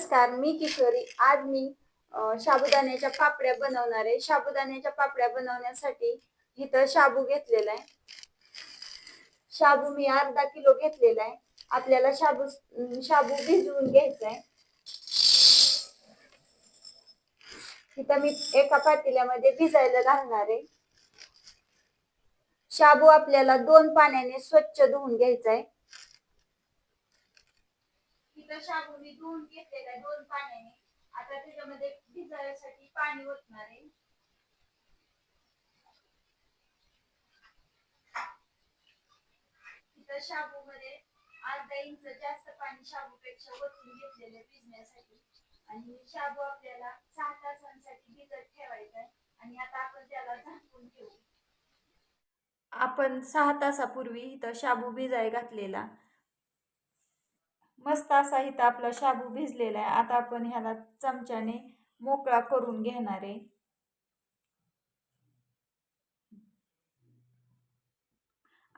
नमस्कार मी किशोरी. आज मी शाबुदाण्याच्या साबुदाण्याच्या पापड्या बनवणार आहे. साबुदाण्याच्या पापड्या बनवण्यासाठी इथं शाबू घेतलेला आहे. शाबू मी अर्धा किलो घेतलेला आहे. आपल्याला शाबू शाबू भिजवून घ्यायचा आहे. इथं मी एका पातेल्यामध्ये भिजायला घालणार आहे. शाबू आपल्याला दोन पाण्याने स्वच्छ धुवून घ्यायचा आहे. इथं शाबू मी धुवून घेतलेला दोन पाण्याने आता त्याच्यामध्ये भिजायसाठी पाणी ओतणार आहे. इथं शाबू मध्ये अर्धा इंच जास्त पाणी शाबूपेक्षा ओतून घेतलेलं भिजण्यासाठी. आणि शाबू आपल्याला सहा तासांसाठी भिजत ठेवायचा आहे. आणि आता आपण त्याला झाकून ठेवू. आपण सहा तासापूर्वी इथं शाबू भिजाय घातलेला. मस्त असा इथं आपला शाबू भिजलेला आहे. आता आपण ह्याला चमच्याने मोकळा करून घेणार आहे.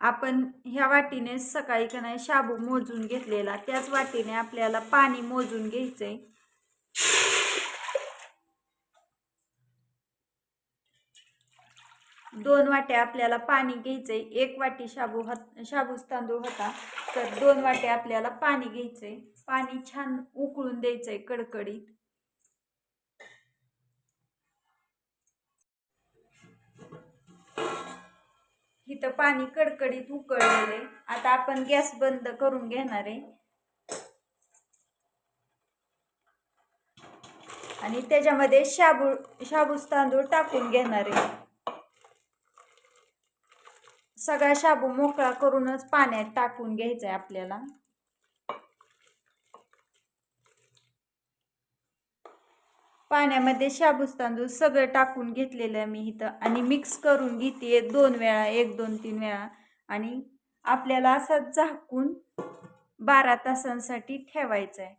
आपण ह्या वाटीने सकाळी का नाही शाबू मोजून घेतलेला. त्याच वाटीने आपल्याला पाणी मोजून घ्यायचंय. दोन वाट्या आपल्याला पाणी घ्यायचंय. एक वाटी शाबू हत शाबूस तांदूळ होता. तर दोन वाट्या आपल्याला पाणी घ्यायचंय. पाणी छान उकळून द्यायचंय कडकडीत. इथं पाणी कडकडीत उकळलेलं आहे आता आपण गॅस बंद करून घेणार आहे. आणि त्याच्यामध्ये शाबू शाबूस तांदूळ टाकून घेणार आहे. सगळा शाबू मोकळा करूनच पाण्यात टाकून घ्यायचा आहे आपल्याला. पाण्यामध्ये शाबूस तांदूळ सगळं टाकून घेतलेलं मी इथं आणि मिक्स करून घेते दोन वेळा एक दोन तीन वेळा. आणि आपल्याला असं झाकून बारा तासांसाठी ठेवायचं आहे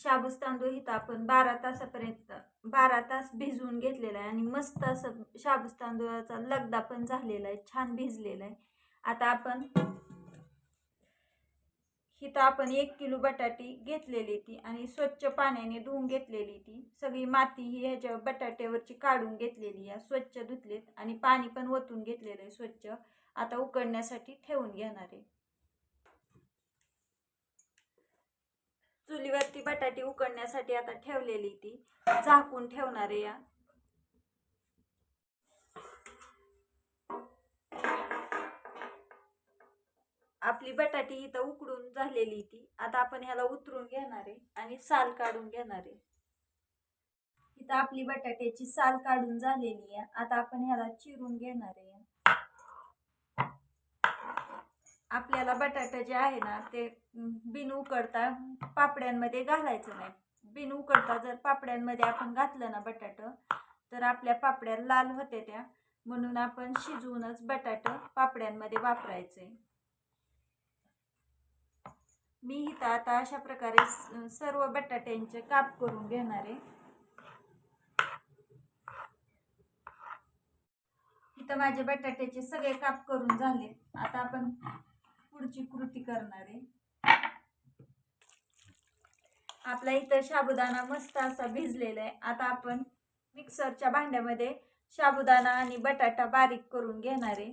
शाबूस तांदूळ इथं आपण बारा तासापर्यंत बारा तास भिजवून घेतलेला आहे आणि मस्त असं शाबूस तांदूळाचा लगदा पण झालेला आहे छान भिजलेला आहे. आता आपण इथं आपण एक किलो बटाटी घेतलेली ती आणि स्वच्छ पाण्याने धुवून घेतलेली ती. सगळी माती ही ह्याच्या बटाट्यावरची काढून घेतलेली आहे. स्वच्छ धुतलीत आणि पाणी पण ओतून घेतलेलं आहे स्वच्छ. आता उकडण्यासाठी ठेवून घेणार आहे. चुलीवरती बटाटी उकडण्यासाठी आता ठेवलेली ती. झाकून ठेवणार आहे या. आपली बटाटी इथं उकडून झालेली ती. आता आपण ह्याला उतरून घेणार आहे आणि साल काढून घेणार आहे. इथं आपली बटाट्याची साल काढून झालेली आहे. आता आपण ह्याला चिरून घेणार आहे. आपल्याला बटाटा जे आहे ना ते बिन उकडता पापड्यांमध्ये घालायचं नाही. बिन उकडता जर पापड्यांमध्ये आपण घातलं ना बटाट तर आपल्या पापड्या लाल होते त्या. म्हणून आपण शिजवूनच बटाट पापड्यांमध्ये वापरायचे. मी इथं आता अशा प्रकारे सर्व बटाट्यांचे काप करून घेणार आहे. इथं माझे बटाट्याचे सगळे काप करून झाले. आता आपण पुढची कृती करणार. आहे आपला इथं साबुदाणा मस्त असा भिजलेला आहे. आता आपण मिक्सरच्या भांड्यामध्ये साबुदाणा आणि बटाटा बारीक करून घेणार आहे.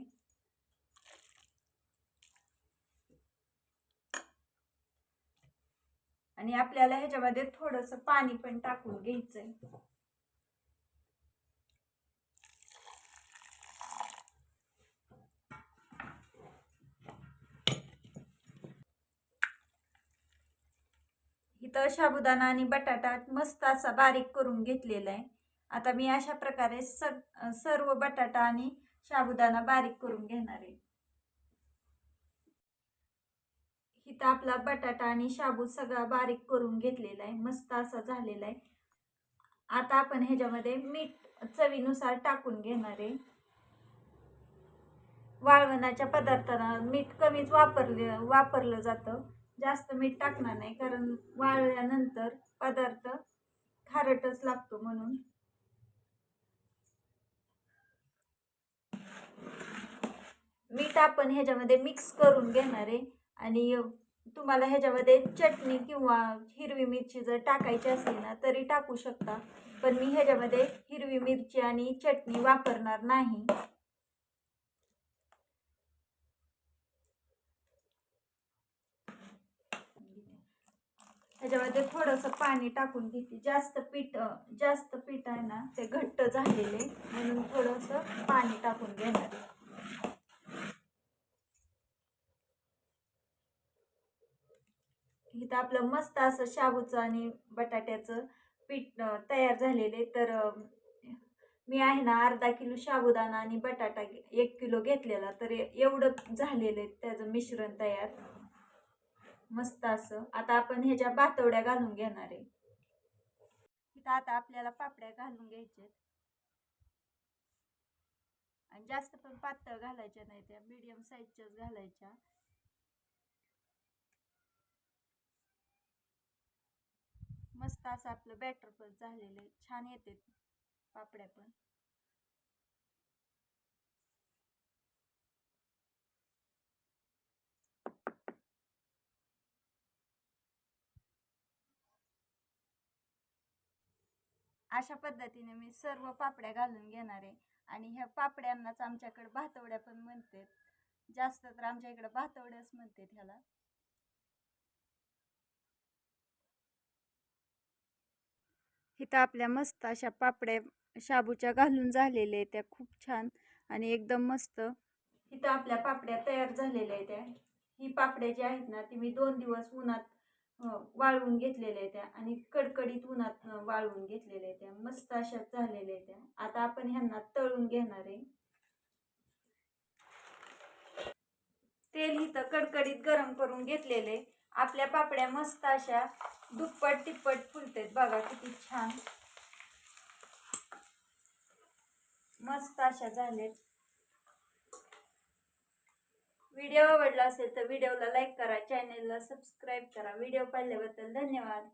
आणि आपल्याला ह्याच्यामध्ये थोडस पाणी पण टाकून घ्यायचंय. इथं साबुदाणा आणि बटाटा मस्त असा बारीक करून घेतलेला आहे. आता मी अशा प्रकारे सग सर्व बटाटा आणि साबुदाणा बारीक करून घेणार आहे. इथं आपला बटाटा आणि शाबू सगळा बारीक करून घेतलेला आहे. मस्त असा झालेला आहे. आता आपण ह्याच्यामध्ये मीठ चवीनुसार टाकून घेणार आहे. वाळवणाच्या पदार्थांना मीठ कमीच वापरले वापरलं जातं. जास्त मीठ टाकणार नाही कारण वाळल्यानंतर पदार्थ खारटच लागतो म्हणून. मीठ आपण ह्याच्यामध्ये मिक्स करून घेणार आहे. आणि तुम्हाला ह्याच्यामध्ये चटणी किंवा हिरवी मिरची जर टाकायची असली ना तरी टाकू शकता. पण मी ह्याच्यामध्ये हिरवी मिरची आणि चटणी वापरणार नाही. त्याच्यामध्ये थोडंसं पाणी टाकून घेते. जास्त पीठ जास्त पीठ आहे ना ते घट्ट झालेले म्हणून थोडंसं पाणी टाकून घेणार. इथं आपलं मस्त असं शाबूचं आणि बटाट्याचं पीठ तयार झालेले. तर मी आहे ना अर्धा किलो साबुदाणा आणि बटाटा एक किलो घेतलेला. तर एवढं झालेलं आहे त्याचं मिश्रण तयार. मस्त असं. आता आपण ह्याच्या बातवड्या घालून घेणार आहे. इथं आता आपल्याला पापड्या घालून घ्यायच्या आणि जास्त पण पातळ घालायच्या नाही त्या मिडियम साईजच्याच घालायच्या. मस्त असं आपलं बॅटर पण झालेलं आहे. छान येते पापड्या पण. अशा पद्धतीने मी सर्व पापड्या घालून घेणार आहे. आणि ह्या पापड्यांनाच आमच्याकडे भातवड्या पण म्हणतात. जास्त तर आमच्या इकडे भातवड्याच म्हणतात ह्याला. इथं आपल्या मस्त अशा पापड्या शाबूच्या घालून झालेल्या आहेत त्या खूप छान आणि एकदम मस्त. इथं आपल्या पापड्या तयार झालेल्या आहेत त्या. ही पापड्या जी आहेत ना ती मी दोन दिवस उन्हात वाळवून घेतलेल्या आहेत त्या आणि कडकडीत उन्हात वाळवून घेतलेल्या आहेत त्या. मस्त अशा झालेल्या आहेत त्या. आता आपण ह्यांना तळून घेणार आहे. तेल इथं कडकडीत गरम करून घेतलेले आपल्या पापड्या मस्त अशा दुप्पट तिप्पट फुलतेत. बघा किती छान. मस्त अशा झालेत. व्हिडिओ आवडला असेल तर व्हिडिओला लाईक करा चॅनेलला सबस्क्राईब करा. व्हिडिओ पाहिल्याबद्दल धन्यवाद.